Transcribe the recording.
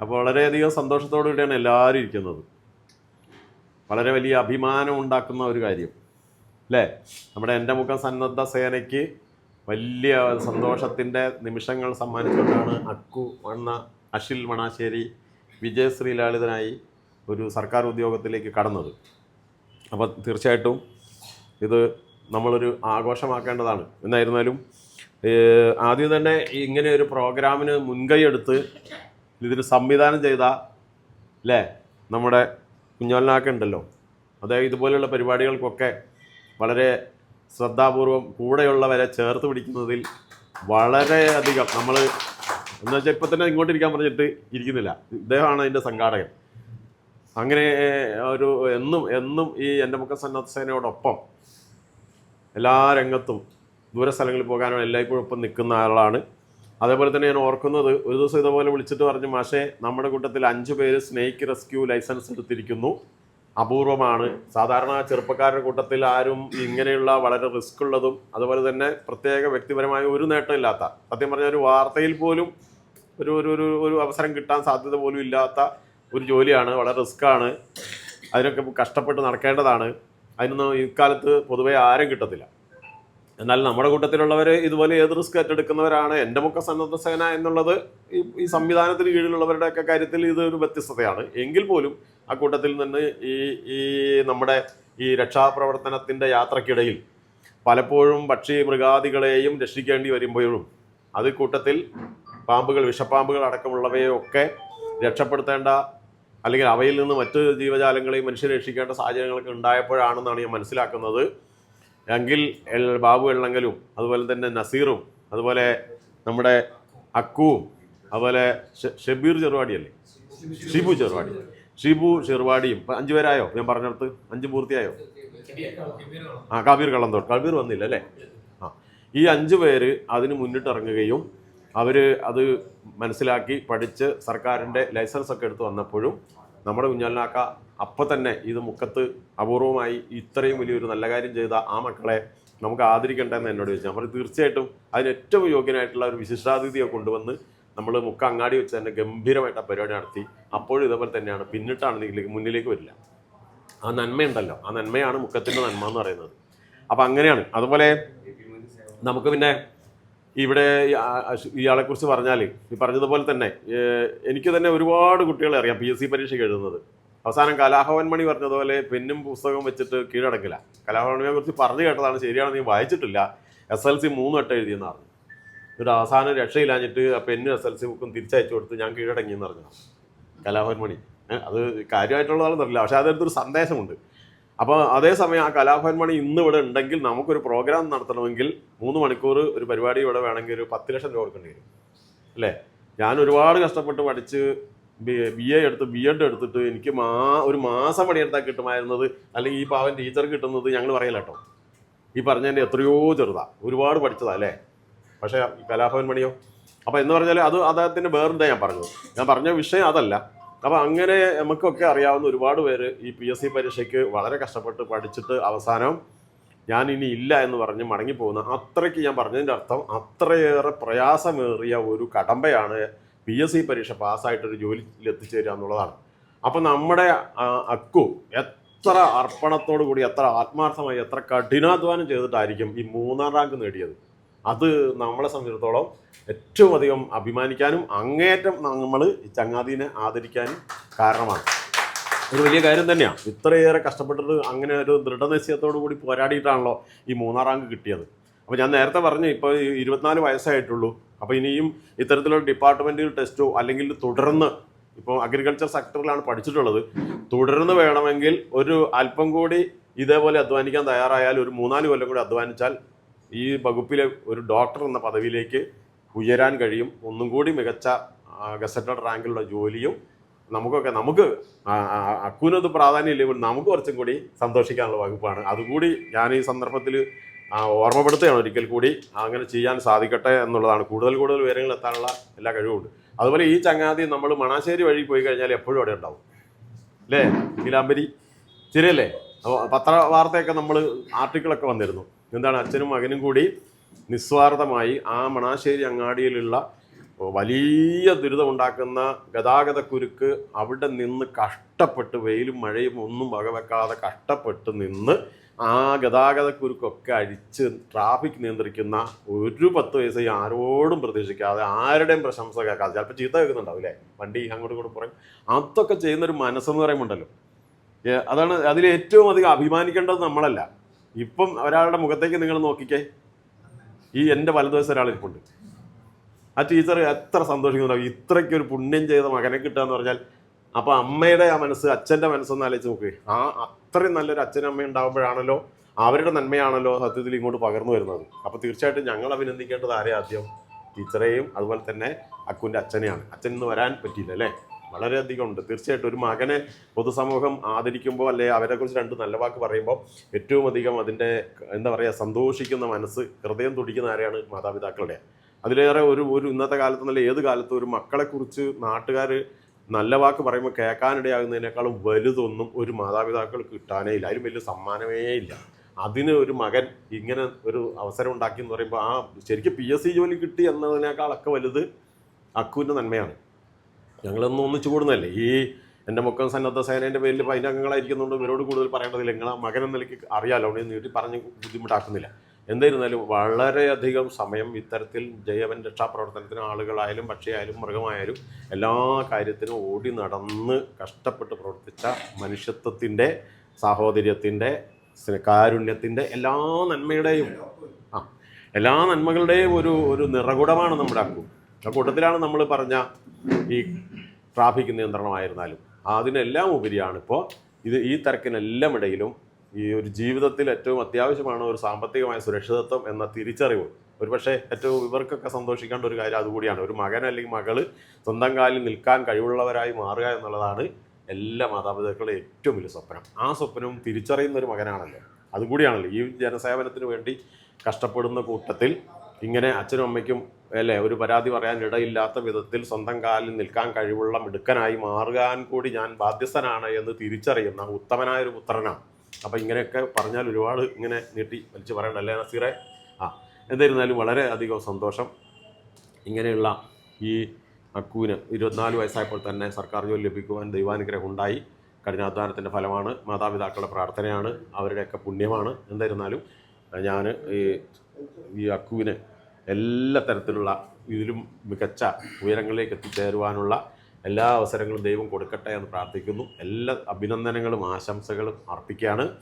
അപ്പോൾ വളരെയധികം സന്തോഷത്തോടു കൂടിയാണ് എല്ലാവരും ഇരിക്കുന്നത്. വളരെ വലിയ അഭിമാനം ഉണ്ടാക്കുന്ന ഒരു കാര്യം. അല്ലേ? നമ്മുടെ എന്റെ മുഖം സന്നദ്ധ സേനയ്ക്ക് വലിയ സന്തോഷത്തിന്റെ നിമിഷങ്ങൾ സമ്മാനിച്ചുകൊണ്ടാണ് അക്കു എന്ന അഷിൽ മണാശ്ശേരി വിജയശ്രീ ലാളിതനായി ഒരു സർക്കാർ ഉദ്യോഗത്തിലേക്ക് കടന്നത്. അപ്പോൾ തീർച്ചയായിട്ടും ഇത് നമ്മളൊരു ആഘോഷമാക്കേണ്ടതാണ്. എന്നായിരുന്നാലും ആദ്യം തന്നെ ഇങ്ങനെ ഒരു പ്രോഗ്രാമിന് മുൻകൈ എടുത്ത് ഇതിന് സംവിധാനം ചെയ്ത അല്ലേ നമ്മുടെ കുഞ്ഞോലനാക്ക ഉണ്ടല്ലോ. അതായത് ഇതുപോലെയുള്ള പരിപാടികൾക്കൊക്കെ വളരെ ശ്രദ്ധാപൂർവം കൂടെയുള്ളവരെ ചേർത്ത് പിടിക്കുന്നതിൽ വളരെയധികം നമ്മൾ എന്താ വെച്ചാൽ ഇപ്പം തന്നെ ഇങ്ങോട്ടിരിക്കാൻ പറഞ്ഞിട്ട് ഇരിക്കുന്നില്ല. ഇദ്ദേഹമാണ് അതിന്റെ സംഘാടകൻ. അങ്ങനെ ഒരു എന്നും എന്നും ഈ എന്റെ മുഖ സന്നദ്ധ സേനയോടൊപ്പം എല്ലാ രംഗത്തും ദൂര സ്ഥലങ്ങളിൽ പോകാനോ എല്ലായ്പ്പോഴും ഒപ്പം നിൽക്കുന്ന ആളാണ് അതേപോലെ തന്നെ ഞാൻ ഓർക്കുന്നത് ഒരു ദിവസം ഇതുപോലെ വിളിച്ചിട്ട് പറഞ്ഞു മാഷേ നമ്മുടെ കൂട്ടത്തിൽ അഞ്ച് പേര് സ്നേക്ക് റെസ്ക്യൂ ലൈസൻസ് എടുത്തിരിക്കുന്നു. അപൂർവമാണ്. സാധാരണ ചെറുപ്പക്കാരുടെ കൂട്ടത്തിൽ ആരും ഇങ്ങനെയുള്ള വളരെ റിസ്ക് ഉള്ളതും അതുപോലെ തന്നെ പ്രത്യേക വ്യക്തിപരമായ ഒരു നേട്ടമില്ലാത്ത സത്യം പറഞ്ഞ ഒരു വാർത്തയിൽ പോലും ഒരു ഒരു ഒരു ഒരു അവസരം കിട്ടാൻ സാധ്യത പോലും ഇല്ലാത്ത ഒരു ജോലിയാണ് വളരെ റിസ്ക്കാണ്. അതിനൊക്കെ കഷ്ടപ്പെട്ട് നടക്കേണ്ടതാണ്. അതിനൊന്നും ഇക്കാലത്ത് പൊതുവേ ആരും കിട്ടത്തില്ല. എന്നാൽ നമ്മുടെ കൂട്ടത്തിലുള്ളവർ ഇതുപോലെ ഏത് റിസ്ക് ഏറ്റെടുക്കുന്നവരാണ്? എന്റെ മുഖ സന്നദ്ധ സേന എന്നുള്ളത് ഈ ഈ സംവിധാനത്തിന് കീഴിലുള്ളവരുടെയൊക്കെ കാര്യത്തിൽ ഇതൊരു വ്യത്യസ്തതയാണ്. എങ്കിൽ പോലും ആ കൂട്ടത്തിൽ നിന്ന് ഈ ഈ നമ്മുടെ ഈ രക്ഷാപ്രവർത്തനത്തിന്റെ യാത്രക്കിടയിൽ പലപ്പോഴും പക്ഷി മൃഗാദികളെയും രക്ഷിക്കേണ്ടി വരുമ്പോഴും അത് കൂട്ടത്തിൽ പാമ്പുകൾ വിഷപ്പാമ്പുകൾ അടക്കമുള്ളവയൊക്കെ രക്ഷപ്പെടുത്തേണ്ട അല്ലെങ്കിൽ അവയിൽ നിന്ന് മറ്റു ജീവജാലങ്ങളെയും മനുഷ്യരെ രക്ഷിക്കേണ്ട സാഹചര്യങ്ങളൊക്കെ ഉണ്ടായപ്പോഴാണെന്നാണ് ഞാൻ മനസ്സിലാക്കുന്നത്. എങ്കിൽ ബാബു എള്ളങ്കലും അതുപോലെ തന്നെ നസീറും അതുപോലെ നമ്മുടെ അക്കുവും അതുപോലെ ഷബീർ ചെറുവാടിയല്ലേ? ഷിബു ചെറുവാടി. ഷിബു ചെറുവാടിയും. ഇപ്പം അഞ്ചു പേരായോ? ഞാൻ പറഞ്ഞിടത്ത്. അഞ്ച് പൂർത്തിയായോ? ആ കബീർ കള്ളന്തോട്ട്. കബീർ വന്നില്ല അല്ലേ? ആ. ഈ അഞ്ചു പേര് അതിന് മുന്നിട്ടിറങ്ങുകയും അവർ അത് മനസ്സിലാക്കി പഠിച്ച് സർക്കാരിന്റെ ലൈസൻസ് ഒക്കെ എടുത്ത് വന്നപ്പോഴും നമ്മുടെ കുഞ്ഞാലിനാക്ക അപ്പം തന്നെ ഇത് മുക്കത്ത് അപൂർവമായി ഇത്രയും വലിയൊരു നല്ല കാര്യം ചെയ്ത ആ മക്കളെ നമുക്ക് ആദരിക്കേണ്ടതെന്ന് എന്നോട് ചോദിച്ചു. നമ്മൾ തീർച്ചയായിട്ടും അതിന് ഏറ്റവും യോഗ്യനായിട്ടുള്ള ഒരു വിശിഷ്ടാതിഥിയെ കൊണ്ടുവന്ന് നമ്മൾ മുക്ക അങ്ങാടി വെച്ച് തന്നെ ഗംഭീരമായിട്ട് ആ പരിപാടി നടത്തി. അപ്പോഴും ഇതേപോലെ തന്നെയാണ്. പിന്നിട്ടാണ് ഇതിലേക്ക് മുന്നിലേക്ക് വരില്ല. ആ നന്മയുണ്ടല്ലോ. ആ നന്മയാണ് മുക്കത്തിന്റെ നന്മ എന്ന് പറയുന്നത്. അപ്പം അങ്ങനെയാണ്. അതുപോലെ നമുക്ക് പിന്നെ ഇവിടെ ഇയാളെ കുറിച്ച് പറഞ്ഞാൽ ഈ പറഞ്ഞതുപോലെ തന്നെ എനിക്ക് തന്നെ ഒരുപാട് കുട്ടികളെ അറിയാം പി എസ് സി പരീക്ഷയ്ക്ക് എഴുതുന്നത്. അവസാനം കലാഭവൻ മണി പറഞ്ഞതുപോലെ പെന്നും പുസ്തകം വെച്ചിട്ട് കീഴടക്കില്ല. കലാഭവൻ മണിയെ കുറിച്ച് പറഞ്ഞു കേട്ടതാണ് ശരിയാണെന്ന് ഞാൻ വായിച്ചിട്ടില്ല. എസ് എൽ സി മൂന്ന് വട്ടം എഴുതിയെന്ന് പറഞ്ഞു. എന്നിട്ട് അവസാനം രക്ഷയില്ലാഞ്ഞിട്ട് ആ പെന്നും എസ് എൽ സി ബുക്കും തിരിച്ചയച്ചു കൊടുത്ത് ഞാൻ കീഴടങ്ങിയെന്ന് പറഞ്ഞു. കലാഭവൻ മണി. അത് കാര്യമായിട്ടുള്ളതാണെന്നറിയില്ല പക്ഷേ അതിനകത്തൊരു സന്ദേശമുണ്ട്. അപ്പോൾ അതേസമയം ആ കലാഭവൻ മണി ഇന്ന് ഇവിടെ ഉണ്ടെങ്കിൽ നമുക്കൊരു പ്രോഗ്രാം നടത്തണമെങ്കിൽ മൂന്ന് മണിക്കൂർ ഒരു പരിപാടി ഇവിടെ വേണമെങ്കിൽ ഒരു പത്ത് ലക്ഷം രൂപ കൊടുക്കേണ്ടി വരും. അല്ലേ? ഞാൻ ഒരുപാട് കഷ്ടപ്പെട്ട് പഠിച്ച് ബി എ എടുത്ത് ബി എഡ് എടുത്തിട്ട് എനിക്ക് മാ ഒരു മാസം പണിയെടുത്താൽ കിട്ടുമായിരുന്നത് അല്ലെങ്കിൽ ഈ പാവൻ ടീച്ചർ കിട്ടുന്നത് ഞങ്ങൾ പറയില്ല കേട്ടോ. ഈ പറഞ്ഞതിന്റെ എത്രയോ ചെറുതാ. ഒരുപാട് പഠിച്ചതാ അല്ലേ? പക്ഷേ കലാഭവൻ മണിയോ? അപ്പോൾ എന്ന് പറഞ്ഞാൽ അത് അദ്ദേഹത്തിന്റെ വേറെന്താ ഞാൻ പറഞ്ഞത്? ഞാൻ പറഞ്ഞ വിഷയം അതല്ല. അപ്പോൾ അങ്ങനെ നമുക്കൊക്കെ അറിയാവുന്ന ഒരുപാട് പേര് ഈ പി എസ് സി പരീക്ഷയ്ക്ക് വളരെ കഷ്ടപ്പെട്ട് പഠിച്ചിട്ട് അവസാനം ഞാൻ ഇനി ഇല്ല എന്ന് പറഞ്ഞ് മടങ്ങിപ്പോകുന്ന അത്രയ്ക്ക് ഞാൻ പറഞ്ഞതിന്റെ അർത്ഥം അത്രയേറെ പ്രയാസമേറിയ ഒരു കടമ്പയാണ് പി എസ് സി പരീക്ഷ പാസ്സായിട്ടൊരു ജോലിയിൽ എത്തിച്ചേരുക എന്നുള്ളതാണ്. അപ്പം നമ്മുടെ അക്കു എത്ര അർപ്പണത്തോടു കൂടി എത്ര ആത്മാർത്ഥമായി എത്ര കഠിനാധ്വാനം ചെയ്തിട്ടായിരിക്കും ഈ മൂന്നാം റാങ്ക് നേടിയത്? അത് നമ്മളെ സംബന്ധിച്ചിടത്തോളം ഏറ്റവും അധികം അഭിമാനിക്കാനും അങ്ങേയറ്റം നമ്മൾ ചങ്ങാതിനെ ആദരിക്കാനും കാരണമാണ്. ഒരു വലിയ കാര്യം തന്നെയാണ് ഇത്രയേറെ കഷ്ടപ്പെട്ടിട്ട് അങ്ങനെ ഒരു ദൃഢനിശ്ചയത്തോടു കൂടി പോരാടിയിട്ടാണല്ലോ ഈ മൂന്നാം റാങ്ക് കിട്ടിയത്. അപ്പോൾ ഞാൻ നേരത്തെ പറഞ്ഞു ഇപ്പോൾ ഇരുപത്തിനാല് വയസ്സായിട്ടുള്ളൂ. അപ്പോൾ ഇനിയും ഇത്തരത്തിലുള്ള ഡിപ്പാർട്ട്മെന്റ് ടെസ്റ്റോ അല്ലെങ്കിൽ തുടർന്ന് ഇപ്പോൾ അഗ്രികൾച്ചർ സെക്ടറിലാണ് പഠിച്ചിട്ടുള്ളത്. തുടർന്ന് വേണമെങ്കിൽ ഒരു അല്പം കൂടി ഇതേപോലെ അധ്വാനിക്കാൻ തയ്യാറായാൽ ഒരു മൂന്നാൽ കൊല്ലം കൂടി അധ്വാനിച്ചാൽ ഈ വകുപ്പിലെ ഒരു ഡോക്ടർ എന്ന പദവിയിലേക്ക് ഉയരാൻ കഴിയും. ഒന്നും കൂടി മികച്ച ഗസറ്റഡ് റാങ്കിലുള്ള ജോലിയും നമുക്കൊക്കെ നമുക്ക് അക്കൂനത് ആ- പ്രാധാന്യം ഇല്ലെങ്കിൽ നമുക്ക് കുറച്ചും കൂടി സന്തോഷിക്കാനുള്ള വകുപ്പാണ്. അതുകൂടി ഞാൻ ഈ സന്ദർഭത്തിൽ ഓർമ്മപ്പെടുത്തുകയാണ് ഒരിക്കൽ കൂടി. അങ്ങനെ ചെയ്യാൻ സാധിക്കട്ടെ എന്നുള്ളതാണ്. കൂടുതൽ കൂടുതൽ വിവരങ്ങൾ എത്താനുള്ള എല്ലാ കഴിവുമുണ്ട് അതുപോലെ ഈ ചങ്ങാതി നമ്മൾ മണാശ്ശേരി വഴി പോയി കഴിഞ്ഞാൽ എപ്പോഴും അവിടെ ഉണ്ടാവും. അല്ലേ? നീലാംബരി. ശരിയല്ലേ? പത്ര വാർത്തയൊക്കെ നമ്മൾ ആർട്ടിക്കിളൊക്കെ വന്നിരുന്നു. എന്താണ് അച്ഛനും മകനും കൂടി നിസ്വാർത്ഥമായി ആ മണാശ്ശേരി അങ്ങാടിയിലുള്ള വലിയ ദുരിതമുണ്ടാക്കുന്ന ഗതാഗത കുരുക്ക് അവിടെ നിന്ന് കഷ്ടപ്പെട്ട് വെയിലും മഴയും ഒന്നും വകവെക്കാതെ കഷ്ടപ്പെട്ട് നിന്ന് ആ ഗതാഗത കുരുക്കൊക്കെ അഴിച്ച് ട്രാഫിക് നിയന്ത്രിക്കുന്ന ഒരു പത്ത് വയസ്സ് ആരോടും പ്രതീക്ഷിക്കാതെ ആരുടെയും പ്രശംസ കേൾക്കാതെ. ചിലപ്പോൾ ചീത്ത കേൾക്കുന്നുണ്ടാവും അല്ലേ? വണ്ടി അങ്ങോട്ടും ഇങ്ങോട്ടും പറയും അതൊക്കെ ചെയ്യുന്നൊരു മനസ്സെന്ന് പറയുമ്പോണ്ടല്ലോ. അതാണ് അതിൽ ഏറ്റവും അധികം അഭിമാനിക്കേണ്ടത് നമ്മളല്ല. ഇപ്പം ഒരാളുടെ മുഖത്തേക്ക് നിങ്ങൾ നോക്കിക്കേ. ഈ എന്റെ വലതുവശം ഒരാളിരിപ്പുണ്ട് ആ ടീച്ചർ എത്ര സന്തോഷിക്കുന്നുണ്ടാവും. ഇത്രയ്ക്ക് ഒരു പുണ്യം ചെയ്ത മകനെ കിട്ടുക എന്ന് പറഞ്ഞാൽ അപ്പോൾ അമ്മയുടെ ആ മനസ്സ് അച്ഛന്റെ മനസ്സൊന്ന് ആലോചിച്ച് നോക്ക്. ആ അത്രയും നല്ലൊരു അച്ഛനും അമ്മയും ഉണ്ടാകുമ്പോഴാണല്ലോ അവരുടെ നന്മയാണല്ലോ സത്യത്തിൽ ഇങ്ങോട്ട് പകർന്നു വരുന്നത്. അപ്പോൾ തീർച്ചയായിട്ടും ഞങ്ങൾ അഭിനന്ദിക്കേണ്ടത് ആരെ ആദ്യം ടീച്ചറെയും അതുപോലെ തന്നെ അക്കുവിന്റെ അച്ഛനെയാണ്. അച്ഛൻ ഇന്ന് വരാൻ പറ്റിയില്ല അല്ലേ? വളരെയധികം ഉണ്ട്. തീർച്ചയായിട്ടും ഒരു മകനെ പൊതുസമൂഹം ആദരിക്കുമ്പോൾ അല്ലെ അവരെക്കുറിച്ച് രണ്ട് നല്ല വാക്ക് പറയുമ്പോൾ ഏറ്റവും അധികം അതിന്റെ എന്താ പറയുക സന്തോഷിക്കുന്ന മനസ്സ് ഹൃദയം തുടിക്കുന്ന ആരെയാണ്? മാതാപിതാക്കളുടെ. അതിലേറെ ഒരു ഒരു ഇന്നത്തെ കാലത്ത് നല്ല ഏത് കാലത്തും ഒരു മക്കളെക്കുറിച്ച് നാട്ടുകാർ നല്ല വാക്ക് പറയുമ്പോൾ കേൾക്കാനിടയാകുന്നതിനേക്കാളും വലുതൊന്നും ഒരു മാതാപിതാക്കൾ കിട്ടാനേ ഇല്ല. അതിലും വലിയ സമ്മാനമേ ഇല്ല. അതിന് ഒരു മകൻ ഇങ്ങനെ ഒരു അവസരം ഉണ്ടാക്കി എന്ന് പറയുമ്പോൾ ആ ശരിക്കും പി എസ് സി ജോലി കിട്ടി എന്നതിനേക്കാളൊക്കെ വലുത് അക്കുവിന്റെ നന്മയാണ്. ഞങ്ങളൊന്നും ഒന്നിച്ചു കൂടുന്നതല്ലേ. ഈ എന്റെ മുക്കം സന്നദ്ധ സേനേന്റെ പേരിൽ അതിന്റെ അംഗങ്ങളായിരിക്കുന്നുണ്ട്. ഇവരോട് കൂടുതൽ പറയേണ്ടതില്ല. നിങ്ങളെ മകൻ എന്ന നിലയ്ക്ക് അറിയാലോ. അവിടെ നീട്ടി പറഞ്ഞ് ബുദ്ധിമുട്ടാക്കുന്നില്ല. എന്തായിരുന്നാലും വളരെയധികം സമയം ഇത്തരത്തിൽ ജയവൻ രക്ഷാപ്രവർത്തനത്തിന് ആളുകളായാലും പക്ഷിയായാലും മൃഗമായാലും എല്ലാ കാര്യത്തിനും ഓടി നടന്ന് കഷ്ടപ്പെട്ട് പ്രവർത്തിച്ച മനുഷ്യത്വത്തിന്റെ സാഹോദര്യത്തിന്റെ കാരുണ്യത്തിന്റെ എല്ലാ നന്മയുടെയും ആ എല്ലാ നന്മകളുടെയും ഒരു ഒരു നിറകുടമാണ് നമ്മുടെ അക്കു ആ കൂട്ടത്തിലാണ് നമ്മൾ പറഞ്ഞ ഈ ട്രാഫിക് നിയന്ത്രണമായിരുന്നാലും അതിനെല്ലാം ഉപരിയാണ് ഇപ്പോൾ ഇത് ഈ തിരക്കിനെല്ലാം ഇടയിലും ഈ ഒരു ജീവിതത്തിൽ ഏറ്റവും അത്യാവശ്യമാണ് ഒരു സാമ്പത്തികമായ സുരക്ഷിതത്വം എന്ന തിരിച്ചറിവ്. ഒരുപക്ഷെ ഏറ്റവും ഇവർക്കൊക്കെ സന്തോഷിക്കേണ്ട ഒരു കാര്യം അതുകൂടിയാണ്. ഒരു മകൻ അല്ലെങ്കിൽ മകൾ സ്വന്തം കാലിൽ നിൽക്കാൻ കഴിവുള്ളവരായി മാറുക എന്നുള്ളതാണ് എല്ലാ മാതാപിതാക്കളുടെ ഏറ്റവും വലിയ സ്വപ്നം. ആ സ്വപ്നവും തിരിച്ചറിയുന്ന ഒരു മകനാണല്ലോ? അതുകൂടിയാണല്ലോ ഈ ജനസേവനത്തിന് വേണ്ടി കഷ്ടപ്പെടുന്ന കൂട്ടത്തിൽ ഇങ്ങനെ അച്ഛനും അമ്മയ്ക്കും അല്ലേ ഒരു പരാതി പറയാൻ ഇടയില്ലാത്ത വിധത്തിൽ സ്വന്തം കാലിൽ നിൽക്കാൻ കഴിവുള്ള മിടുക്കനായി മാറുകാൻ കൂടി ഞാൻ ബാധ്യസ്ഥനാണ് എന്ന് തിരിച്ചറിയുന്ന ഉത്തമനായ ഒരു പുത്രനാണ്. അപ്പം ഇങ്ങനെയൊക്കെ പറഞ്ഞാൽ ഒരുപാട് ഇങ്ങനെ നീട്ടി വലിച്ചു പറയണ്ടല്ലേ നസീറെ? ആ എന്തായിരുന്നാലും വളരെ അധികം സന്തോഷം. ഇങ്ങനെയുള്ള ഈ അക്കുവിന് ഇരുപത്തിനാല് വയസ്സായപ്പോൾ തന്നെ സർക്കാർ ജോലി ലഭിക്കുവാൻ ദൈവാനുഗ്രഹം ഉണ്ടായി. കഠിനാധ്വാനത്തിന്റെ ഫലമാണ് മാതാപിതാക്കളുടെ പ്രാർത്ഥനയാണ് അവരുടെയൊക്കെ പുണ്യമാണ്. എന്തായിരുന്നാലും ഞാൻ ഈ ഈ അക്കുവിനെ എല്ലാ തരത്തിലുള്ള ഇതിലും മികച്ച ഉയരങ്ങളിലേക്ക് എത്തിച്ചേരുവാനുള്ള എല്ലാ അവസരങ്ങളും ദൈവം കൊടുക്കട്ടെ എന്ന് പ്രാർത്ഥിക്കുന്നു. എല്ലാ അഭിനന്ദനങ്ങളും ആശംസകളും അർപ്പിക്കുകയാണ്.